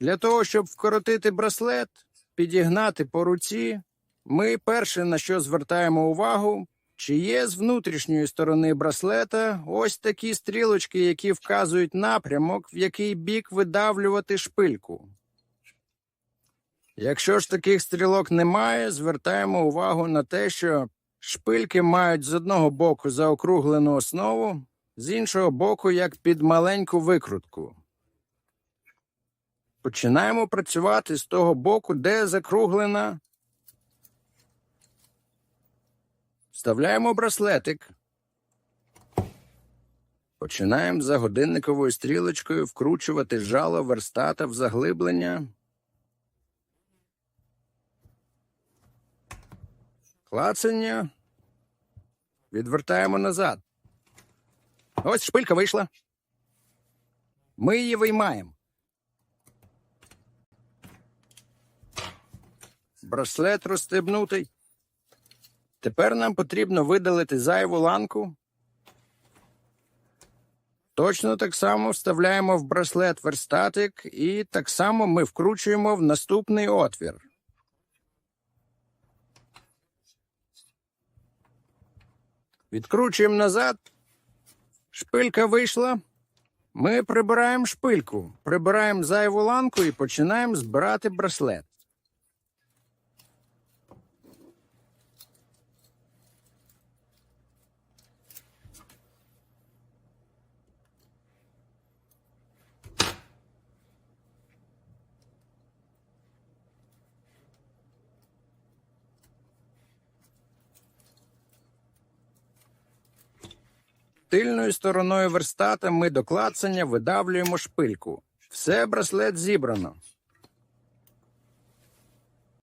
Для того, щоб вкоротити браслет, підігнати по руці, ми перше на що звертаємо увагу, чи є з внутрішньої сторони браслета ось такі стрілочки, які вказують напрямок, в який бік видавлювати шпильку. Якщо ж таких стрілок немає, звертаємо увагу на те, що шпильки мають з одного боку заокруглену основу, з іншого боку, як під маленьку викрутку. Починаємо працювати з того боку, де закруглена. Вставляємо браслетик. Починаємо за годинниковою стрілочкою вкручувати жало верстата в заглиблення. Клацання. Відвертаємо назад. Ось шпилька вийшла. Ми її виймаємо. Браслет розстебнутий. Тепер нам потрібно видалити зайву ланку. Точно так само вставляємо в браслет верстатик і так само ми вкручуємо в наступний отвір. Відкручуємо назад. Шпилька вийшла. Ми прибираємо шпильку, прибираємо зайву ланку і починаємо збирати браслет. Тильною стороною верстата ми до клацання видавлюємо шпильку. Все браслет зібрано.